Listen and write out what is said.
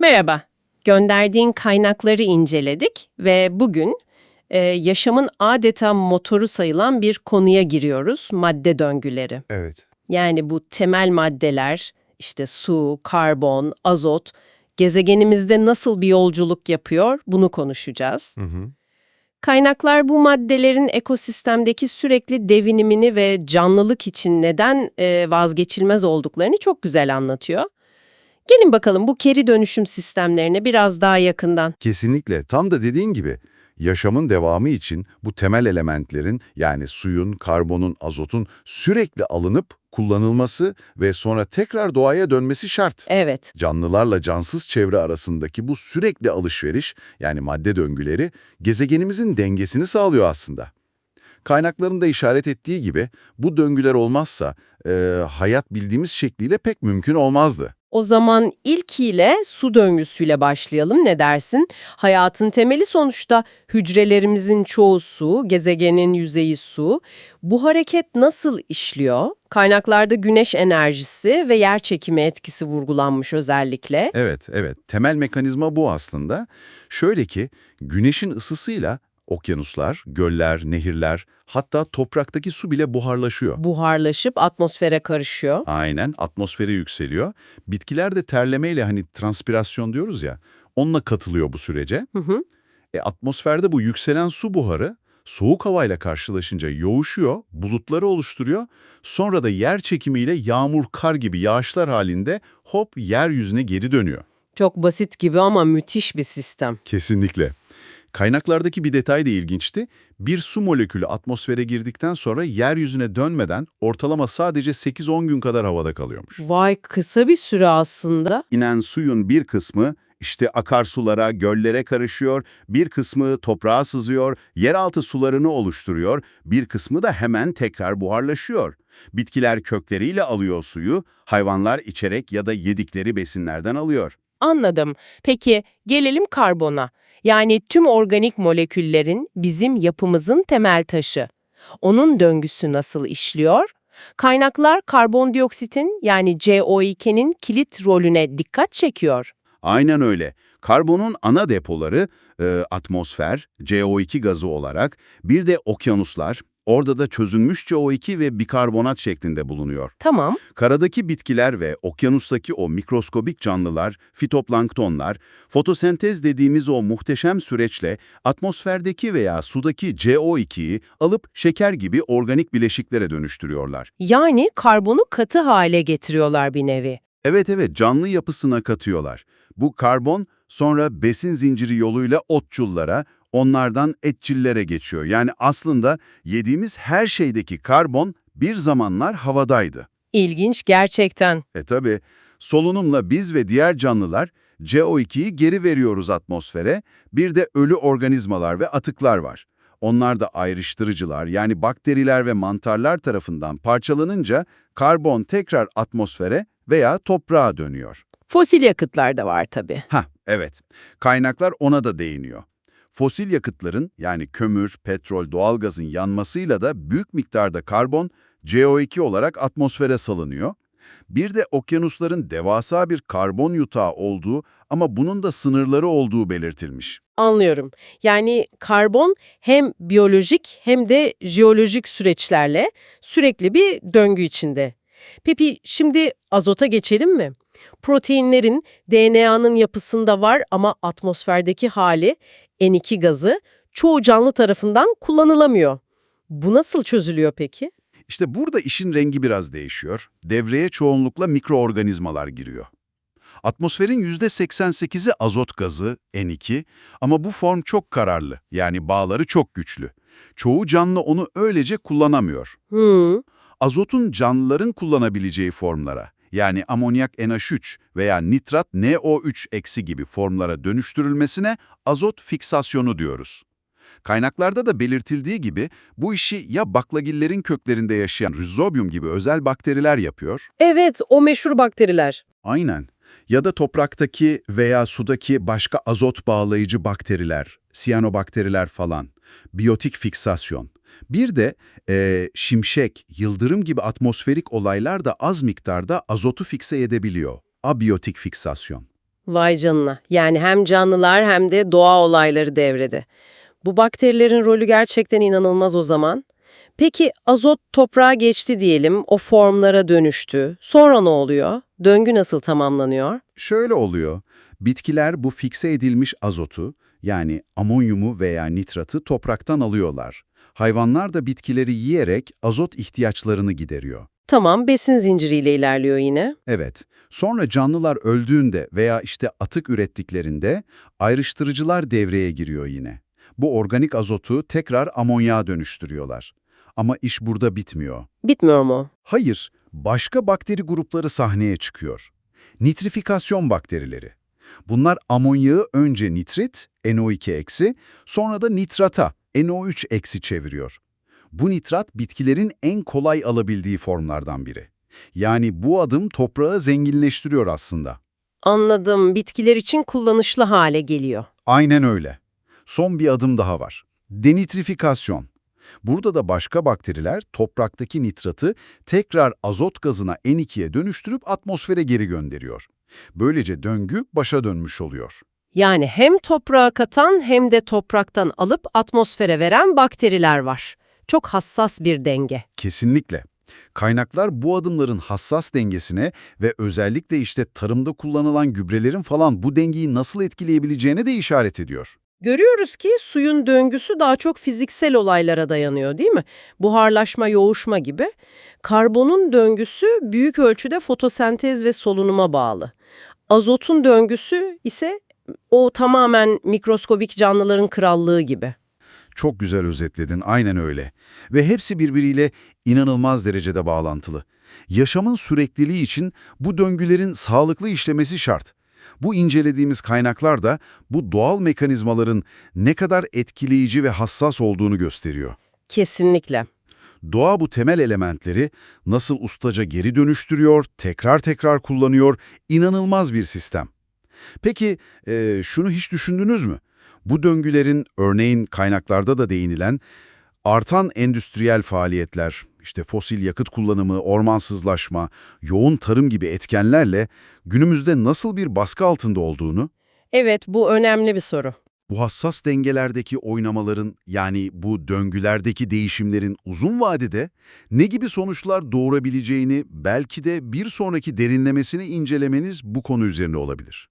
Merhaba. Gönderdiğin kaynakları inceledik ve bugün e, yaşamın adeta motoru sayılan bir konuya giriyoruz, madde döngüleri. Evet. Yani bu temel maddeler, işte su, karbon, azot, gezegenimizde nasıl bir yolculuk yapıyor bunu konuşacağız. Hı hı. Kaynaklar bu maddelerin ekosistemdeki sürekli devinimini ve canlılık için neden e, vazgeçilmez olduklarını çok güzel anlatıyor. Gelin bakalım bu geri dönüşüm sistemlerine biraz daha yakından. Kesinlikle. Tam da dediğin gibi yaşamın devamı için bu temel elementlerin yani suyun, karbonun, azotun sürekli alınıp kullanılması ve sonra tekrar doğaya dönmesi şart. Evet, Canlılarla cansız çevre arasındaki bu sürekli alışveriş yani madde döngüleri gezegenimizin dengesini sağlıyor aslında. Kaynakların da işaret ettiği gibi bu döngüler olmazsa e, hayat bildiğimiz şekliyle pek mümkün olmazdı. O zaman ilkiyle su döngüsüyle başlayalım ne dersin? Hayatın temeli sonuçta hücrelerimizin çoğu su, gezegenin yüzeyi su. Bu hareket nasıl işliyor? Kaynaklarda güneş enerjisi ve yer çekimi etkisi vurgulanmış özellikle. Evet, evet. Temel mekanizma bu aslında. Şöyle ki, güneşin ısısıyla okyanuslar, göller, nehirler, hatta topraktaki su bile buharlaşıyor. Buharlaşıp atmosfere karışıyor. Aynen, atmosfere yükseliyor. Bitkiler de terlemeyle hani transpirasyon diyoruz ya, onunla katılıyor bu sürece. Hı hı. E, atmosferde bu yükselen su buharı soğuk havayla karşılaşınca yoğuşuyor, bulutları oluşturuyor. Sonra da yer çekimiyle yağmur, kar gibi yağışlar halinde hop yeryüzüne geri dönüyor. Çok basit gibi ama müthiş bir sistem. Kesinlikle. Kaynaklardaki bir detay da ilginçti. Bir su molekülü atmosfere girdikten sonra yeryüzüne dönmeden ortalama sadece 8-10 gün kadar havada kalıyormuş. Vay kısa bir süre aslında. İnen suyun bir kısmı işte akarsulara, göllere karışıyor, bir kısmı toprağa sızıyor, yeraltı sularını oluşturuyor, bir kısmı da hemen tekrar buharlaşıyor. Bitkiler kökleriyle alıyor suyu, hayvanlar içerek ya da yedikleri besinlerden alıyor. Anladım. Peki gelelim karbona. Yani tüm organik moleküllerin bizim yapımızın temel taşı. Onun döngüsü nasıl işliyor? Kaynaklar karbondioksitin yani CO2'nin kilit rolüne dikkat çekiyor. Aynen öyle. Karbonun ana depoları e, atmosfer, CO2 gazı olarak, bir de okyanuslar, orada da çözülmüş CO2 ve bikarbonat şeklinde bulunuyor. Tamam. Karadaki bitkiler ve okyanustaki o mikroskobik canlılar, fitoplanktonlar, fotosentez dediğimiz o muhteşem süreçle atmosferdeki veya sudaki CO2'yi alıp şeker gibi organik bileşiklere dönüştürüyorlar. Yani karbonu katı hale getiriyorlar bir nevi. Evet evet canlı yapısına katıyorlar. Bu karbon sonra besin zinciri yoluyla otçullara, onlardan etçillere geçiyor. Yani aslında yediğimiz her şeydeki karbon bir zamanlar havadaydı. İlginç gerçekten. E tabi solunumla biz ve diğer canlılar CO2'yi geri veriyoruz atmosfere. Bir de ölü organizmalar ve atıklar var. Onlar da ayrıştırıcılar yani bakteriler ve mantarlar tarafından parçalanınca karbon tekrar atmosfere veya toprağa dönüyor. Fosil yakıtlar da var tabii. Ha, evet. Kaynaklar ona da değiniyor. Fosil yakıtların yani kömür, petrol, doğalgazın yanmasıyla da büyük miktarda karbon CO2 olarak atmosfere salınıyor. Bir de okyanusların devasa bir karbon yutağı olduğu ama bunun da sınırları olduğu belirtilmiş. Anlıyorum. Yani karbon hem biyolojik hem de jeolojik süreçlerle sürekli bir döngü içinde. Peki şimdi azota geçelim mi? Proteinlerin DNA'nın yapısında var ama atmosferdeki hali N2 gazı çoğu canlı tarafından kullanılamıyor. Bu nasıl çözülüyor peki? İşte burada işin rengi biraz değişiyor. Devreye çoğunlukla mikroorganizmalar giriyor. Atmosferin %88'i azot gazı, N2 ama bu form çok kararlı, yani bağları çok güçlü. Çoğu canlı onu öylece kullanamıyor. Hmm, Azotun canlıların kullanabileceği formlara, yani amonyak NH3 veya nitrat NO3 eksi gibi formlara dönüştürülmesine azot fiksasyonu diyoruz. Kaynaklarda da belirtildiği gibi bu işi ya baklagillerin köklerinde yaşayan rhizobium gibi özel bakteriler yapıyor, evet o meşhur bakteriler. aynen, ya da topraktaki veya sudaki başka azot bağlayıcı bakteriler, siyanobakteriler falan, biyotik fiksasyon. Bir de eee, şimşek, yıldırım gibi atmosferik olaylar da az miktarda azotu fikse edebiliyor, abiyotik fiksasyon. Vay canına. Yani hem canlılar hem de doğa olayları devrede. Bu bakterilerin rolü gerçekten inanılmaz o zaman. Peki azot toprağa geçti diyelim, o formlara dönüştü. Sonra ne oluyor? Döngü nasıl tamamlanıyor? Şöyle oluyor. Bitkiler bu fikse edilmiş azotu, yani amonyumu veya nitratı topraktan alıyorlar. Hayvanlar da bitkileri yiyerek azot ihtiyaçlarını gideriyor. Tamam, besin zinciriyle ilerliyor yine. Evet, sonra canlılar öldüğünde veya işte atık ürettiklerinde ayrıştırıcılar devreye giriyor yine. Bu organik azotu tekrar amonyağa dönüştürüyorlar. Ama iş burada bitmiyor. Bitmiyor mu? Hayır, başka bakteri grupları sahneye çıkıyor. Nitrifikasyon bakterileri. Bunlar amonyağı önce nitrit, NO2 eksi, sonra da nitrata, NO3 eksi çeviriyor. Bu nitrat bitkilerin en kolay alabildiği formlardan biri. Yani bu adım toprağı zenginleştiriyor aslında. Anladım. Bitkiler için kullanışlı hale geliyor. Aynen öyle. Son bir adım daha var. Denitrifikasyon. Burada da başka bakteriler topraktaki nitratı tekrar azot gazına N2'ye dönüştürüp atmosfere geri gönderiyor. Böylece döngü başa dönmüş oluyor. Yani hem toprağa katan hem de topraktan alıp atmosfere veren bakteriler var. Çok hassas bir denge. Kesinlikle. Kaynaklar bu adımların hassas dengesine ve özellikle işte tarımda kullanılan gübrelerin falan bu dengeyi nasıl etkileyebileceğine de işaret ediyor. Görüyoruz ki suyun döngüsü daha çok fiziksel olaylara dayanıyor değil mi? Buharlaşma, yoğuşma gibi. Karbonun döngüsü büyük ölçüde fotosentez ve solunuma bağlı. Azotun döngüsü ise o tamamen mikroskobik canlıların krallığı gibi. Çok güzel özetledin, aynen öyle. Ve hepsi birbiriyle inanılmaz derecede bağlantılı. Yaşamın sürekliliği için bu döngülerin sağlıklı işlemesi şart. Bu incelediğimiz kaynaklar da bu doğal mekanizmaların ne kadar etkileyici ve hassas olduğunu gösteriyor. Kesinlikle. Doğa bu temel elementleri nasıl ustaca geri dönüştürüyor, tekrar tekrar kullanıyor, inanılmaz bir sistem. Peki e, şunu hiç düşündünüz mü? Bu döngülerin örneğin kaynaklarda da değinilen artan endüstriyel faaliyetler, işte fosil yakıt kullanımı, ormansızlaşma, yoğun tarım gibi etkenlerle günümüzde nasıl bir baskı altında olduğunu, Evet, bu önemli bir soru. bu hassas dengelerdeki oynamaların yani bu döngülerdeki değişimlerin uzun vadede ne gibi sonuçlar doğurabileceğini belki de bir sonraki derinlemesine incelemeniz bu konu üzerine olabilir.